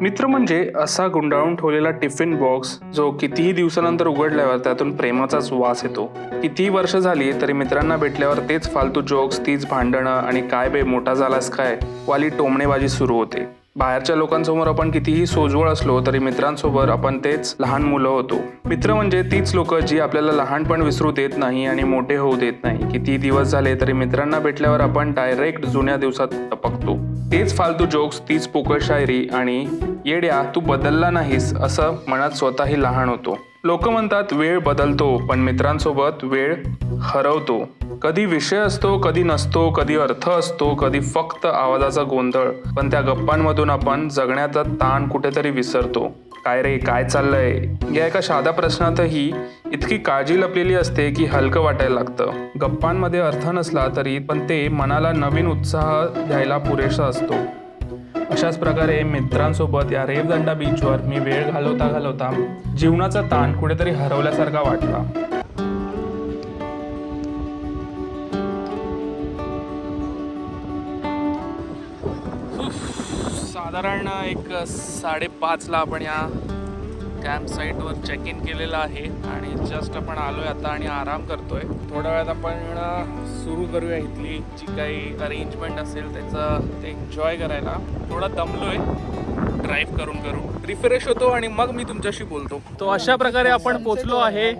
मित्र म्हणजे असा गुंडाळून ठेवलेला टिफिन बॉक्स जो कितीही दिवसानंतर उघडल्यावर त्यातून प्रेमाचाच वास येतो. कितीही वर्ष झाली तरी मित्रांना भेटल्यावर तेच फालतू जोक्स तीच भांडणं आणि काय बे मोठा झालास काय वाली टोमणेबाजी सुरू होते. बाहेरच्या लोकांसमोर आपण कितीही सोजवळ असलो तरी मित्रांसोबत आपण तेच लहान मुलं होतो. मित्र म्हणजे तीच लोक जी आपल्याला लहानपण विसरू देत नाही आणि मोठे होऊ देत नाही. किती दिवस झाले तरी मित्रांना भेटल्यावर आपण डायरेक्ट जुन्या दिवसात टपकतो. तेच फालतू जोक्स तीच पोकळ शायरी आणि येड्या तू बदलला नाहीस असं मनात स्वतःही लहान होतो. लोक म्हणतात वेळ बदलतो पण मित्रांसोबत वेळ हरवतो. कधी विषय असतो कधी नसतो कधी अर्थ असतो कधी फक्त आवाजाचा गोंधळ. पण त्या गप्पांमधून आपण जगण्याचा ताण कुठेतरी विसरतो. काय रे काय चाललंय? या एका साध्या प्रश्नातही इतकी काळजी लपलेली असते की हलकं वाटायला लागतं. गप्पांमध्ये अर्थ नसला तरी पण ते मनाला नवीन उत्साह द्यायला पुरेसा असतो. अशाच प्रकारे मित्रांसोबत या रेवदंडा बीचवर मी वेळ घालवता घालवता जीवनाचा ताण कुठेतरी हरवल्यासारखा वाटला. साधारण एक साडेपाचला आपण या कॅम्प साईटवर चेक इन केलेलं आहे आणि जस्ट आपण आलोय आता आणि आराम करतोय. थोड्या वेळात आपण सुरू करूया इथली जी काही अरेंजमेंट असेल त्याचं ते एन्जॉय करायला. थोडा दमलोय. ड्राईव्ह करून करून. रिफ्रेश होतो आणि मग मी तुमच्याशी बोलतो. तो अशा प्रकारे आपण पोचलो आहे.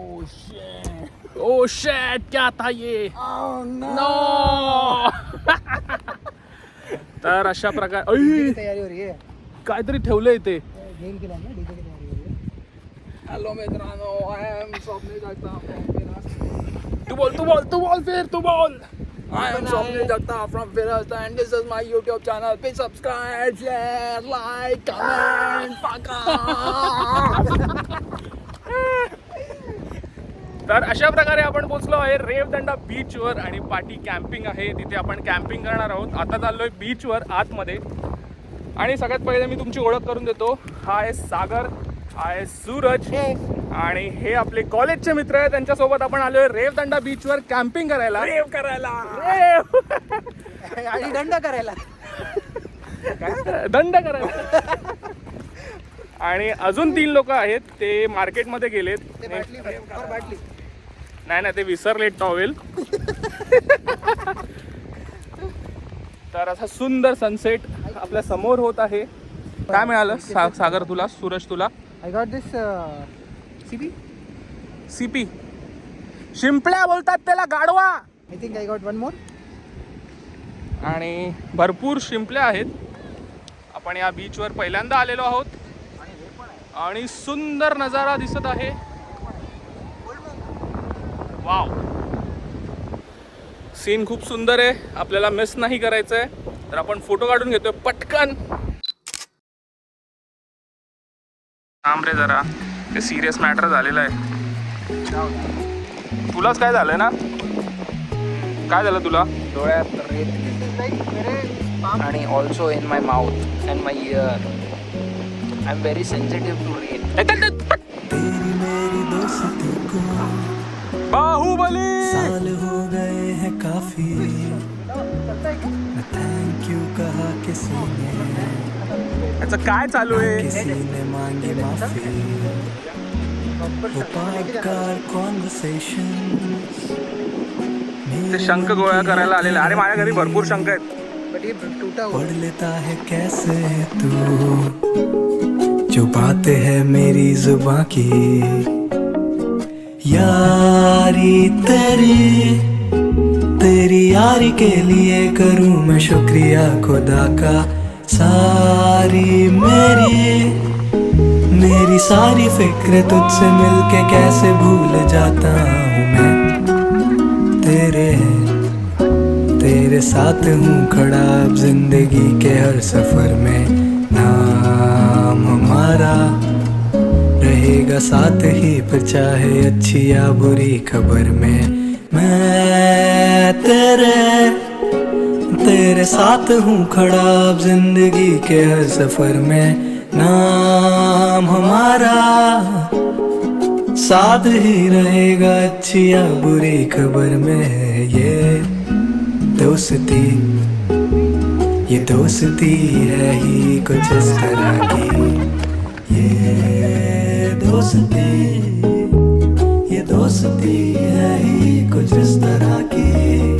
ओ शेट क्या था ये? नो तर अशा प्रकारे है काहीतरी ठेवलंय हो है हॅलो मित्रांनो आय एम स्वप्नील जगताप तू बोल तू बोल तू बोल फिर तू बोल. I am Swapnil Jagtap from first and this is my YouTube channel please subscribe share like comment तर अशा प्रकारे आपण पोहोचलो आहे रेवदंडा बीचवर आणि पाठी कॅम्पिंग आहे. तिथे आपण कॅम्पिंग करणार आहोत. आता चाललोय बीचवर आतमध्ये. आणि सगळ्यात पहिले मी तुमची ओळख करून देतो. हा आहे सागर हा आहे सूरज आणि हे आपले कॉलेजचे मित्र आहेत. त्यांच्यासोबत आपण आलोय रेवदंडा बीचवर कॅम्पिंग करायला. रेव करायला. रेव! आणि दंड करायला. दंड करायला. आणि अजून तीन लोक आहेत. ते मार्केटमध्ये गेलेत. बाटली. नाही नाही ते विसरले टॉवेल तर असा सुंदर सनसेट आपल्यासमोर होत आहे. काय मिळालं? सा सागर तुला सूरज तुला. I got this CB CP शिंपल्या बोलतात त्याला गाडवा I think I got one more आणि भरपूर शिंपल्या आहेत. आपण या बीचवर पहिल्यांदा आलेलो आहोत. आणि सुंदर नजारा दिसत आहे. वाव सीन खूप सुंदर आहे. आपल्याला मिस नाही करायचं आहे तर आपण फोटो काढून घेतोय. पटकन. थांब रे जरा. ते सिरियस मॅटर झालेलं आहे. तुलाच काय झालंय ना? काय झालं तुला? डोळ्यात रेत आणि also in my mouth and my ear I am very sensitive to rate Baahubali. साल हो गए हैं काफी। मैं थैंक यू कहा किसी ने। याचं काय चालू आहे? किसी ने मांगी माफी। वो पाकार कॉन्वर्सेशन ते शंख गोळा करायला आलेले. अरे माझ्या घरी भरपूर शंख आहेत. पढ़ लेता है कैसे तू? जो बातें है मेरी जुबा की। यारी तेरी तेरी यारी के लिए करूँ मैं शुक्रिया खुदा का। सारी मेरी मेरी सारी फ़िक्र तुझसे मिलके कैसे भूल जाता हूँ मैं? तेरे तेरे साथ हूँ खड़ा अब ज़िंदगी के हर सफ़र में। नाम हमारा रहेगा साथ ही, पर चाहे अच्छी या बुरी खबर में। मैं तेरे तेरे साथ हूँ खड़ा अब ज़िंदगी के हर सफ़र में। नाम हमारा साथ ही रहेगा अच्छी या बुरी खबर में। ये दोस्ती ये दोस्ती है ही कुछ इस तरह की। दोस्ती ये दोस्ती है ही कुछ इस तरह की।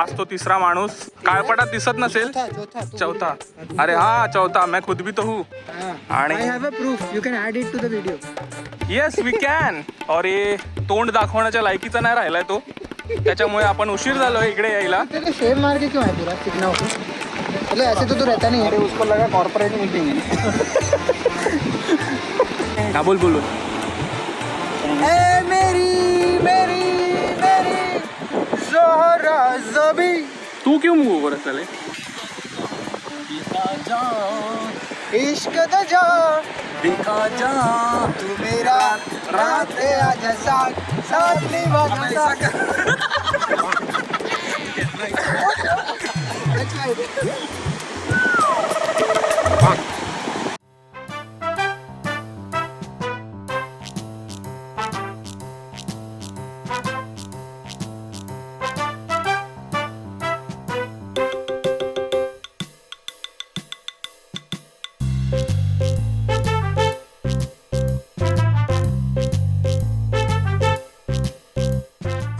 हाच तो तिसरा माणूस. काळपटात दिसत नसेल. चौथा अरे हा चौथा. मैं खुद भी तो हूँ. आणि- I have a proof you can add it to the video yes we can और ये तोंड दाखवण्याच्या लायकीचा नाही राहिलाय तो. त्याच्यामुळे आपण उशीर झालो इकडे यायला. तेरे शेर मार के क्यों है पूरा ऐसे तो तू रहता नहीं. है उसको लगा कॉर्पोरेट मीटिंग हा. बोल मेरी मेरी तू क्यों मूव करत चाले इश्क द जा। दिखा जा तू मेरा रात आजा साथ साथ निभाना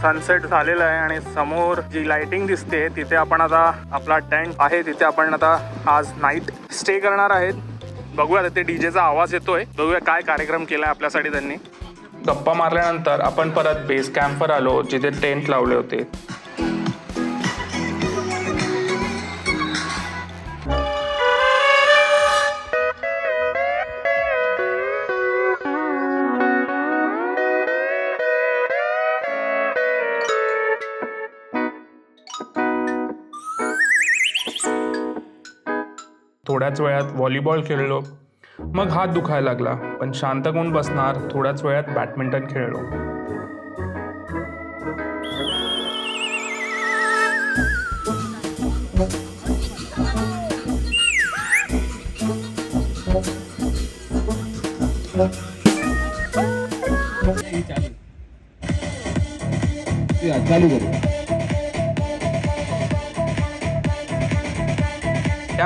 सनसेट झालेला आहे आणि समोर जी लाइटिंग दिसते तिथे आपण आता आपला टेंट आहे. तिथे आपण आता आज नाईट स्टे करणार आहेत. बघूया तिथे डीजेचा आवाज येतोय. बघूया काय कार्यक्रम केला आहे आपल्यासाठी त्यांनी. गप्पा मारल्यानंतर आपण परत बेस कॅम्पवर आलो जिथे टेंट लावले होते. थोड्याच वेळात व्हॉलीबॉल खेळलो. मग हात दुखायला लागला पण शांत कोण बसणार थोड्याच वेळात बॅडमिंटन खेळलो.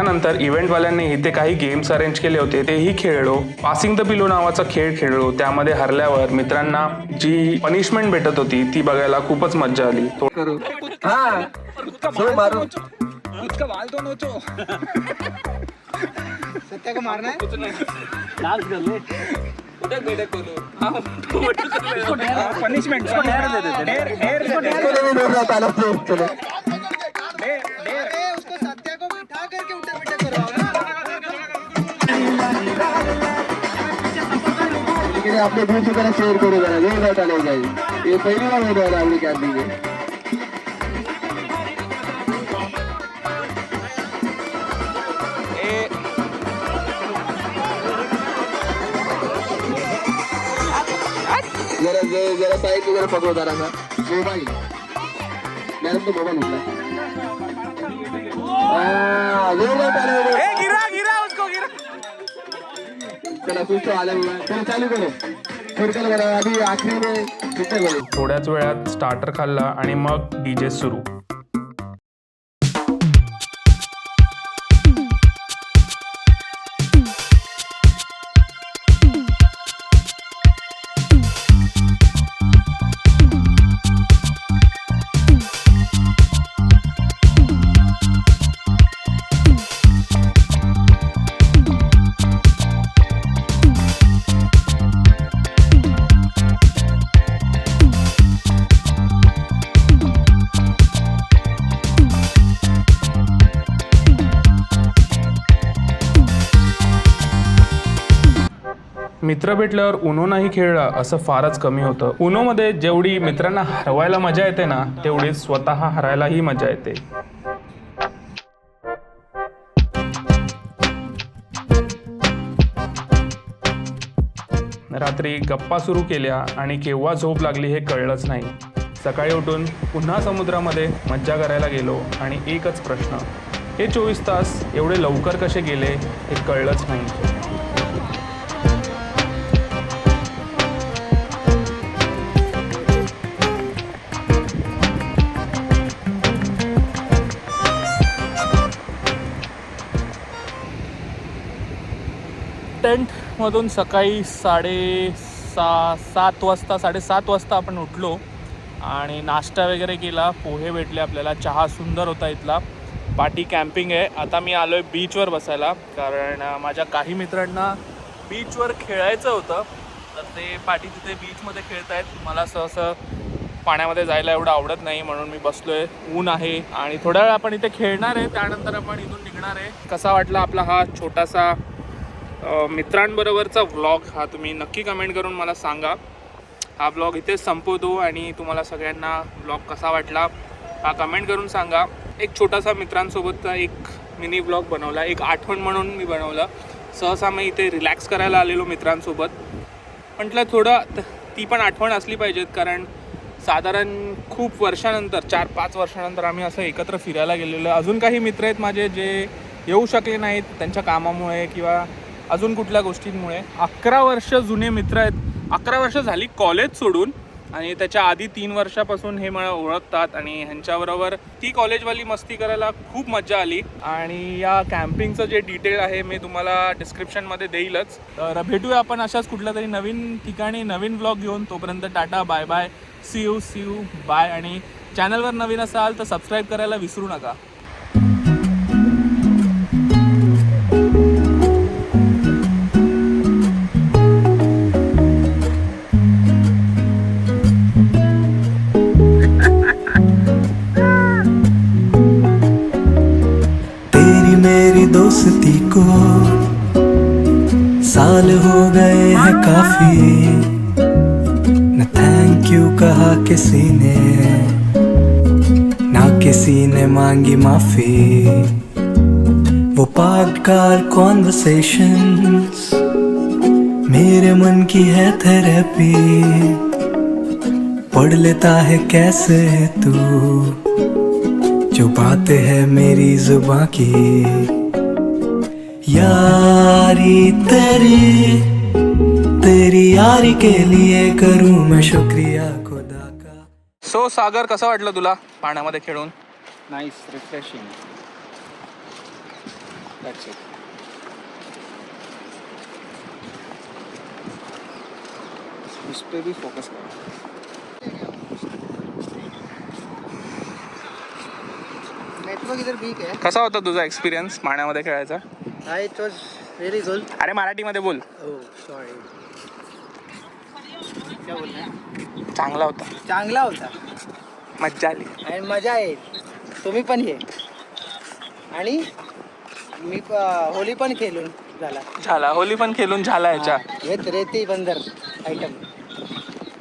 त्यानंतर इव्हेंटवाल्यांनी इथे काही गेम्स अरेंज केले होते. तेही खेळलो. पासिंग द पिलो नावाचा खेळ खेळलो. त्यामध्ये हरल्यावर मित्रांना जी पनिशमेंट भेटत होती ती बघायला खूपच मज्जा आली. तो- सत्या को लेकिन आपने दूसरी तरह शेयर करो जरा ये घाटा नहीं जाए ये पहली बार हो रहा है आपकी कैंपिंग में वगैरह पकड़ो जरा मैंने तो मोबाइल उठा थोड्याच वेळात स्टार्टर खाल्ला आणि मग डीजे सुरू. मित्र भेटल्यावर उनो नाही खेळला असं फारच कमी होतं. उनोमध्ये जेवढी मित्रांना हरवायला मजा येते ना तेवढीच स्वतः हरायलाही मजा येते. रात्री गप्पा सुरू केल्या आणि केव्हा झोप लागली हे कळलंच नाही. सकाळी उठून पुन्हा समुद्रामध्ये मज्जा करायला गेलो आणि एकच प्रश्न हे चोवीस तास एवढे लवकर कसे गेले हे कळलंच नाही. टेंटमधून सकाळी साडे सा सात वाजता साडेसात वाजता आपण उठलो आणि नाश्ता वगैरे केला. पोहे भेटले आपल्याला. चहा सुंदर होता इथला. पाठी कॅम्पिंग आहे. आता मी आलो आहे बीचवर बसायला. कारण माझ्या काही मित्रांना बीचवर खेळायचं होतं. तर ते पाठी तिथे बीचमध्ये खेळत आहेत मला सहसं पाण्यामध्ये जायला एवढं आवडत नाही. म्हणून मी बसलो आहे ऊन आहे आणि थोड्या वेळ आपण इथे खेळणार आहे. त्यानंतर आपण इथून निघणार आहे. कसा वाटला आपला हा छोटासा मित्रांबरोबरचा व्लॉग हा तुम्ही नक्की कमेंट करून मला सांगा. हा ब्लॉग इथेच संपवतो आणि तुम्हाला सगळ्यांना ब्लॉग कसा वाटला हा कमेंट करून सांगा. एक छोटासा मित्रांसोबतचा एक मिनी ब्लॉग बनवला एक आठवण म्हणून मी बनवलं. सहसा मी इथे रिलॅक्स करायला आलेलो मित्रांसोबत. म्हटलं थोडं त- ती पण आठवण असली पाहिजेत कारण साधारण खूप वर्षानंतर चार पाच वर्षानंतर आम्ही असं एकत्र फिरायला गेलेलो. अजून काही मित्र आहेत माझे जे येऊ शकले नाहीत त्यांच्या कामामुळे किंवा अजून कुठल्या गोष्टींमुळे? अकरा वर्ष जुने मित्र आहेत. अकरा वर्ष झाली कॉलेज सोडून आणि त्याच्या आधी तीन वर्षापासून हे मला ओळखतात आणि ह्यांच्याबरोबर ती कॉलेजवाली मस्ती करायला खूप मजा आली. आणि या कॅम्पिंगचं जे डिटेल आहे मी तुम्हाला डिस्क्रिप्शनमध्ये देईलच. तर भेटूया आपण अशाच कुठल्या तरी नवीन ठिकाणी नवीन ब्लॉग घेऊन. तोपर्यंत tata bye bye see you see you bye आणि चॅनलवर नवीन असाल तर सबस्क्राईब करायला विसरू नका. दोस्ती को साल हो गए हैं काफ़ी। न थैंक यू कहा किसी ने, ना किसी ने मांगी माफ़ी। वो पागकार कॉन्वर्सेशंस मेरे मन की है थेरेपी पढ़ लेता है कैसे तू, जो बात है मेरी जुबा की। यारी तेरी तेरी यारी के लिए करूं मैं शुक्रिया खुदा का। सो सागर कसं वाटलं तुला पाण्यामध्ये खेळून? नाईस रिफ्रेशिंग दॅट्स इट उस पर भी फोकस करो. नेटवर्क इधर वीक है। कसा होता तुझा एक्सपिरियन्स पाण्यामध्ये खेळायचा? हाँ इट वॉज गुड अरे मराठीमध्ये बोल. सॉरी क्या रहे हैं? चांगला होता. चांगला होता. मज्जा आली. आणि मजा येईल तुम्ही पण ये. आणि मी प- होली पण खेळून झाला. झाला. होली पण खेळून झाला याच्या. विथ रेती बंदर आयटम